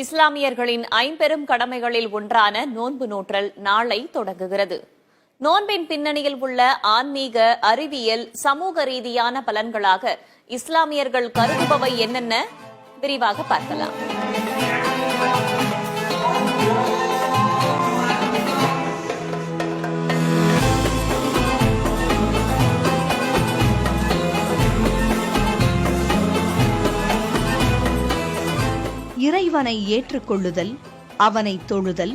இஸ்லாமியர்களின் ஐம்பெரும் கடமைகளில் ஒன்றான நோன்பு நோற்றல் நாளை தொடங்குகிறது. நோன்பின் பின்னணியில் உள்ள ஆன்மீக அறிவியல் சமூக ரீதியான பலன்களாக இஸ்லாமியர்கள் கருதுபவை என்னென்ன? விரிவாக பார்க்கலாம். இறைவனை ஏற்றுக்கொள்ளுதல் அவனை தொழுதல்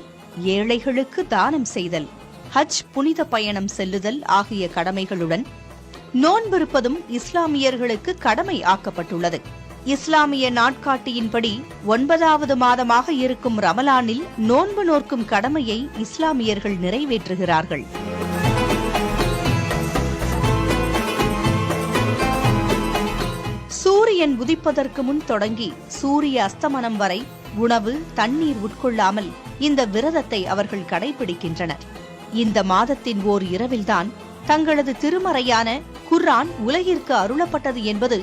ஏழைகளுக்கு தானம் செய்தல் ஹஜ் புனித பயணம் செல்லுதல் ஆகிய கடமைகளுடன் நோன்பிருப்பதும் இஸ்லாமியர்களுக்கு கடமை ஆக்கப்பட்டுள்ளது. இஸ்லாமிய நாட்காட்டியின்படி ஒன்பதாவது மாதமாக இருக்கும் ரமலானில் நோன்பு நோர்க்கும் கடமையை இஸ்லாமியர்கள் நிறைவேற்றுகிறார்கள். சூரியன் உதிப்பதற்கு முன் தொடங்கி சூரிய அஸ்தமனம் வரை உணவு தண்ணீர் உட்கொள்ளாமல் இந்த விரதத்தை அவர்கள் கடைபிடிக்கின்றனர். இந்த மாதத்தின் ஓர் இரவில்தான் தங்களது திருமறையான குர்ஆன் உலகிற்கு அருளப்பட்டது என்பது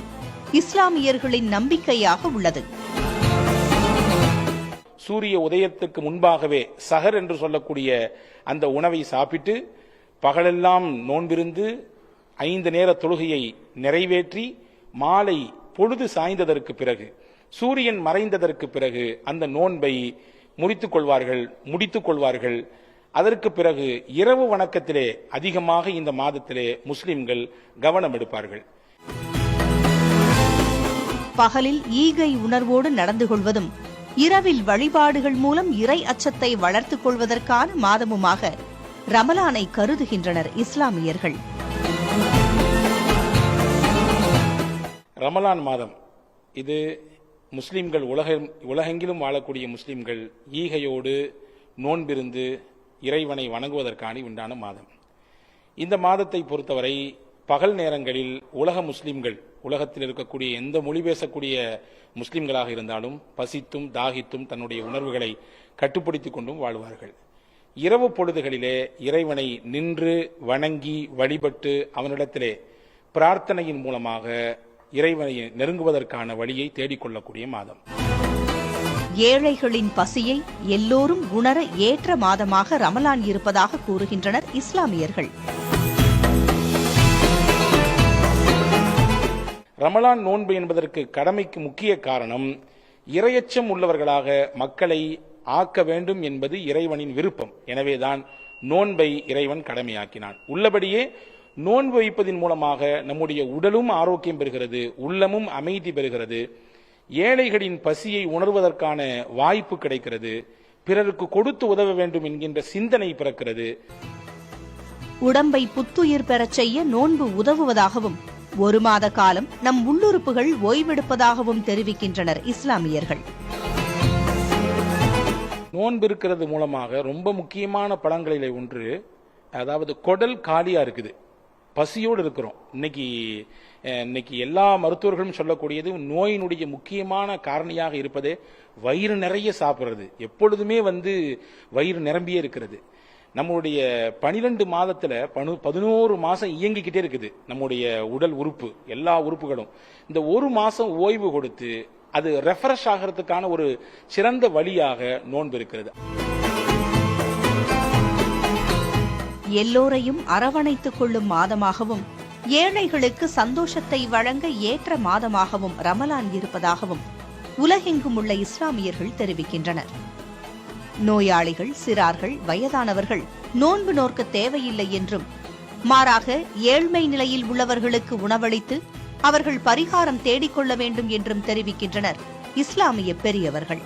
இஸ்லாமியர்களின் நம்பிக்கையாக உள்ளது. சூரிய உதயத்துக்கு முன்பாகவே சஹர் என்று சொல்லக்கூடிய அந்த உணவை சாப்பிட்டு பகலெல்லாம் நோன்பிருந்து ஐந்து நேர தொழுகையை நிறைவேற்றி மாலை பொழுது சாய்ந்ததற்கு பிறகு சூரியன் மறைந்ததற்கு பிறகு அந்த நோன்பை முறித்துக் கொள்வார்கள் முடித்துக் கொள்வார்கள். அதற்கு பிறகு இரவு வணக்கத்திலே அதிகமாக இந்த மாதத்திலே முஸ்லிம்கள் கவனம் எடுப்பார்கள். பகலில் ஈகை உணர்வோடு நடந்து கொள்வதும் இரவில் வழிபாடுகள் மூலம் இறை அச்சத்தை வளர்த்துக் கொள்வதற்கான மாதமுமாக ரமலானை கருதுகின்றனர் இஸ்லாமியர்கள். ரமலான் மாதம். இது முஸ்லிம்கள் உலக உலகெங்கிலும் வாழக்கூடிய முஸ்லிம்கள் ஈகையோடு நோன்பிருந்து இறைவனை வணங்குவதற்கான உண்டான மாதம். இந்த மாதத்தை பொறுத்தவரை பகல் நேரங்களில் உலக முஸ்லிம்கள் உலகத்தில் இருக்கக்கூடிய எந்த மொழி பேசக்கூடிய முஸ்லிம்களாக இருந்தாலும் பசித்தும் தாகித்தும் தன்னுடைய உணர்வுகளை கட்டுப்படுத்திக் கொண்டும் வாழ்வார்கள். இரவு பொழுதுகளிலே இறைவனை நின்று வணங்கி வழிபட்டு அவனிடத்திலே பிரார்த்தனையின் மூலமாக இறைவனை நெருங்குவதற்கான வழியை தேடிக்கொள்ளக்கூடிய மாதம். ஏழைகளின் பசியை எல்லோரும் உணர ஏற்ற மாதமாக ரமலான் இருப்பதாக கூறுகின்றனர் இஸ்லாமியர்கள். ரமலான் நோன்பு என்பதற்கு கடமைக்கு முக்கிய காரணம் இரையச்சம் உள்ளவர்களாக மக்களை ஆக்க வேண்டும் என்பது இறைவனின் விருப்பம். எனவேதான் நோன்பை இறைவன் கடமையாக்கினான். உள்ளபடியே நோன்பு வைப்பதின் மூலமாக நம்முடைய உடலும் ஆரோக்கியம் பெறுகிறது உள்ளமும் அமைதி பெறுகிறது ஏழைகளின் பசியை உணர்வதற்கான வாய்ப்பு கிடைக்கிறது பிறருக்கு கொடுத்து உதவ வேண்டும் என்கின்ற சிந்தனை பிறக்கிறது. உடம்பை புத்துயிர் பெறச் செய்ய நோன்பு உதவுவதாகவும் ஒரு மாத காலம் நம் உள்ளுறுப்புகள் ஓய்வெடுப்பதாகவும் தெரிவிக்கின்றனர் இஸ்லாமியர்கள். நோன்பு இருக்கிறது மூலமாக ரொம்ப முக்கியமான பலன்களிலே ஒன்று அதாவது குடல் காலியா இருக்குது. பசியோடு இருக்கிறோம். இன்னைக்கு இன்னைக்கு எல்லா மருத்துவர்களும் சொல்லக்கூடியது நோயினுடைய முக்கியமான காரணியாக இருப்பதே வயிறு நிறைய சாப்பிட்றது. எப்பொழுதுமே வந்து வயிறு நிரம்பியே இருக்கிறது. நம்மளுடைய பனிரெண்டு மாதத்தில் பனு பதினோரு மாதம் இயங்கிக்கிட்டே இருக்குது நம்முடைய உடல் உறுப்பு எல்லா உறுப்புகளும். இந்த ஒரு மாதம் ஓய்வு கொடுத்து அது ரெஃப்ரெஷ் ஆகிறதுக்கான ஒரு சிறந்த வழியாக நோன்பு இருக்கிறது. எல்லோரையும் அரவணைத்துக் கொள்ளும் மாதமாகவும் ஏழைகளுக்கு சந்தோஷத்தை வழங்க ஏற்ற மாதமாகவும் ரமலான் இருப்பதாகவும் உலகெங்கும் உள்ள இஸ்லாமியர்கள் தெரிவிக்கின்றனர். நோயாளிகள் சிறார்கள் வயதானவர்கள் நோன்பு நோர்க்க தேவையில்லை என்றும் மாறாக ஏழ்மை நிலையில் உள்ளவர்களுக்கு உணவளித்து அவர்கள் பரிகாரம் தேடிக்கொள்ள வேண்டும் என்றும் தெரிவிக்கின்றனர் இஸ்லாமிய பெரியவர்கள்.